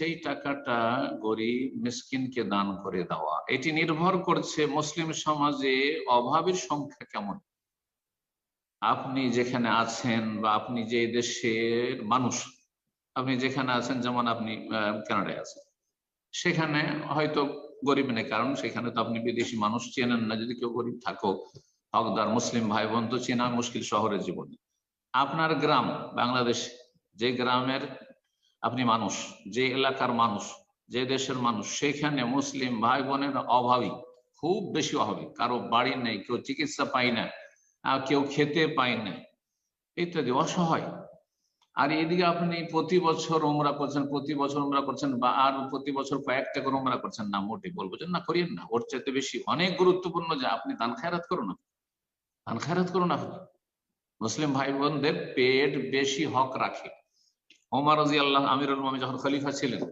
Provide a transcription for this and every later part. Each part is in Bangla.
সেই টাকাটা গরিব মিসকিনকে দান করে দেওয়া। এটি নির্ভর করছে মুসলিম সমাজে অভাবের সংখ্যা কেমন? আপনি যেখানে আছেন বা আপনি যে দেশের মানুষ, আপনি যেখানে আছেন, যেমন আপনি কানাডায় আছেন, সেখানে হয়তো গরিব নেই, কারণ সেখানে তো আপনি বিদেশি মানুষ চেনেন না। যদি কেউ গরিব থাকো, হকদার, মুসলিম ভাই বোন তো চেনা মুশকিল শহরের জীবনে। আপনার গ্রাম, বাংলাদেশ, যে গ্রামের আপনি মানুষ, যে এলাকার মানুষ, যে দেশের মানুষ, সেখানে মুসলিম ভাই বোনের অভাবী খুব বেশি অভাবী কারও বাড়ি নেই, কেউ চিকিৎসা পায় না কেউ খেতে পায় না, ইত্যাদি, অসহায়। আর এদিকে আপনি প্রতি বছর ওমরা করছেন, প্রতি বছর ওমরা করছেন, বা আর প্রতি বছর কয়েকটা করে ওমরা করছেন, না মোটে বলব যে না, করিয়েন না। ওর চাইতে বেশি অনেক গুরুত্বপূর্ণ যে আপনি দান খায়রাত করুন দান খায়রাত করুন আপনি। মুসলিম ভাই বোনদের পেট বেশি হক রাখে। ওমর রাজি আল্লাহ আমিরুল মামি যখন খলিফা ছিলেন,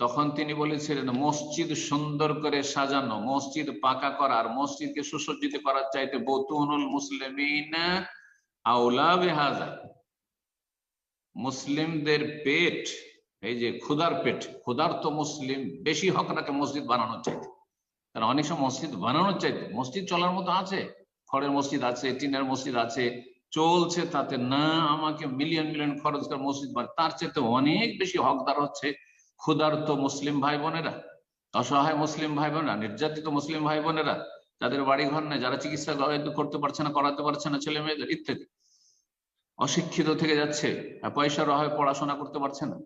তখন তিনি বলেছিলেন, মসজিদ সুন্দর করে সাজানো, মসজিদ পাকা করা আর মসজিদকে সুসজ্জিত করার চাইতে বতুনুল মুসলিমিন আউলা বেহাজা। মুসলিমদের পেট, এই যে ক্ষুধার পেট, ক্ষুধার্ত মুসলিম বেশি হক রাখে মসজিদ বানানোর চাইতে। কারণ অনেক সময় মসজিদ বানানোর চাইতে, মসজিদ চলার মতো আছে, খড়ের মসজিদ আছে, টিনের মসজিদ আছে চলছে তাতে না আমাকে মিলিয়ন মিলিয়ন খরচ করে মসজিদ বান তার চাইতে অনেক বেশি হকদার হচ্ছে ক্ষুধার্ত মুসলিম ভাই বোনেরা, অসহায় মুসলিম ভাই বোনেরা, নির্যাতিত মুসলিম ভাই বোনেরা, যাদের বাড়ি ঘর নেই, যারা চিকিৎসা করতে পারছে না, করাতে পারছে না, ছেলে মেয়েদের ইত্যাদি। অশিক্ষিত থেকে যাচ্ছে পয়সার অভাবে পড়াশোনা করতে পারছে না।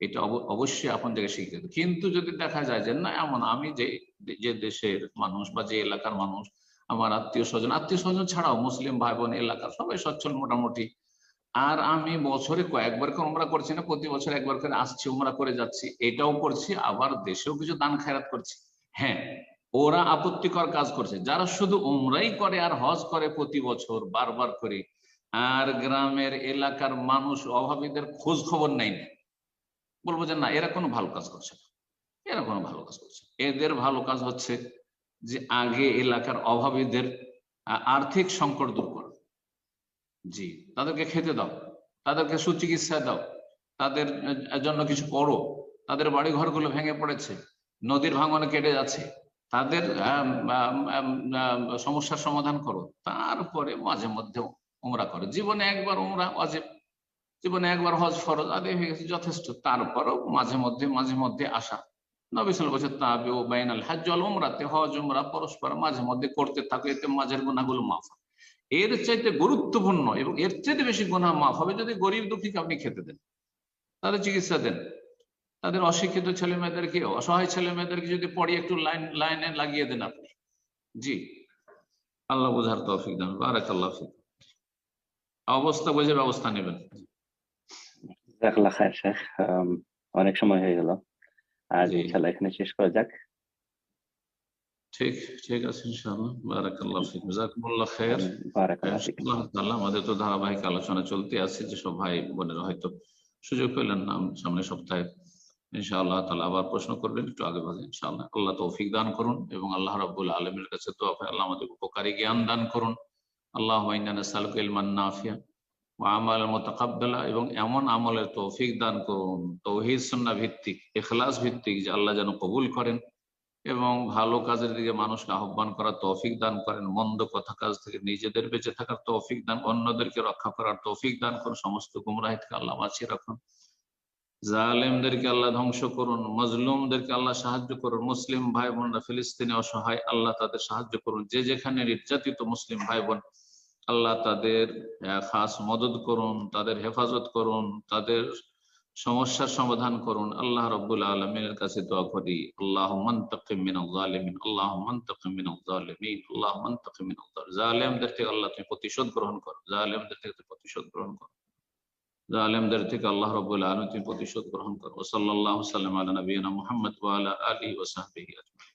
এটা অব- অবশ্যই আপন থেকে শিখতে কিন্তু যদি দেখা যায় যে, না, এমন আমি যে যে দেশের মানুষ বা যে এলাকার মানুষ আমার আত্মীয় স্বজন। আত্মীয় স্বজন ছাড়াও মুসলিম ভাই বোন এলাকার সবাই সচ্ছল মোটামুটি। আর আমি বছরে কয়েকবার করে উমরা করছি না, প্রতি বছর একবার করে আসছি, উমরা করে যাচ্ছি। এটাও করছি, আবার দেশেও কিছু দান খায়রাত করছি। হ্যাঁ ওরা আপত্তিকর কাজ করছে। যারা শুধু উমরাই করে আর হজ করে প্রতি বছর, বারবার করে, আর গ্রামের এলাকার মানুষ, অভাবীদের খোঁজ খবর নেই না। বলব যে না, এরা কোনো ভালো কাজ করছে না। এরা কোনো ভালো কাজ করছে এদের ভালো কাজ হচ্ছে যে আগে এলাকার অভাবীদের আর্থিক সংকট দূর করো। জি, তাদেরকে খেতে দাও, তাদেরকে সুচিকিৎসা দাও, তাদের জন্য কিছু করো, তাদের বাড়ি ঘরগুলো ভেঙে পড়েছে, নদীর ভাঙনে কেটে যাচ্ছে, তাদের সমস্যার সমাধান করো, তারপরে মাঝে মধ্যে উমরা করো। জীবনে একবার উমরা অজেব জীবনে একবার হজ ফরজ আদায় হয়ে গেছে যথেষ্ট, তারপরও মাঝে মধ্যে মাঝে মধ্যে আসা। নবিসাল বছর তাবে ও বাইনাল হাজ উমরাতে হজ, উমরা, পরস্পর মাঝে মধ্যে করতে থাকো এতে মাঝের গুণাগুলো মাফ। এর চাইতে গুরুত্বপূর্ণ এবং এর চাইতে বেশি গুণা মাফ হবে যদি গরিব দুঃখীকে আপনি খেতে দেন, তাদের চিকিৎসা দেন। তাদের অশিক্ষিত ছেলে মেয়েদেরকে অসহায় ছেলে মেয়েদেরকে যদি পড়িয়ে একটু লাইন, লাইনে লাগিয়ে দেন আপনি। জি। আল্লাহ বোঝার তৌফিক দেন বারাক আল্লাহ অবস্থা বুঝে ব্যবস্থা নেবেন। অনেক সময় হয়ে গেল। আজ ইনশাল্লাহ এখানে শেষ করা যাক। ঠিক ঠিক আছে ইনশাআল্লাহ। বারাকাল্লাহ ফিক। জাযাকুমুল্লাহ খাইর। বারাকাল্লাহ ফিক। আল্লাহ আমাদের তো ধারাবাহিক আলোচনা চলতে আছে যেসব ভাই বোনেরা হয়তো সুযোগ পেলেন না সামনে সপ্তাহে। ইনশাআল্লাহ তাআলা আবার প্রশ্ন করবেন একটু আগে ভাগে ইনশাআল্লাহ। আল্লাহ তৌফিক দান করুন এবং আল্লাহ রাব্বুল আলামিনের কাছে দোয়া করে আল্লাহ আমাদের উপকারী জ্ঞান দান করুন। আল্লাহ ইন্না নাসআলুকা ইলমান নাফিয়া। আমাল মুতাকাব্বালা, এবং এমন আমলের তৌফিক দান করুন, তৌহিদ সুন্নাহ ভিত্তিক, ইখলাস ভিত্তিক, যে আল্লাহ যেন কবুল করেন, এবং ভালো কাজের দিকে মানুষকে আহ্বান করার তৌফিক দান করেন, মন্দ কথা কাজ থেকে নিজেদের বেঁচে থাকার তৌফিক দান, অন্যদেরকে রক্ষা করার তৌফিক দান করুন, সমস্ত গুমরাহি থেকে আল্লাহ বাঁচিয়ে রাখুন। জালেমদেরকে আল্লাহ ধ্বংস করুন, মজলুমদেরকে আল্লাহ সাহায্য করুন, মুসলিম ভাই বোনরা ফিলিস্তিনে অসহায়, আল্লাহ তাদের সাহায্য করুন, যে যেখানে নির্যাতিত মুসলিম ভাই বোন আল্লাহ তাদের খাস মদত করুন, তাদের হেফাজত করুন, তাদের সমস্যার সমাধান করুন। আল্লাহ রব্বুল আলমিনের কাছে দোয়া করি। আল্লাহ জালেমদের থেকে আল্লাহ তুমি প্রতিশোধ গ্রহণ করো। জালেমদের থেকে প্রতিশোধ গ্রহণ করো। জালেমদের থেকে আল্লাহ রব্বুল আলম তুমি প্রতিশোধ গ্রহণ করো। সাল্লাল্লাহু সাল্লাম আলা নবিয়িনা মুহাম্মদ আলা সাহবিহি আজমাইন।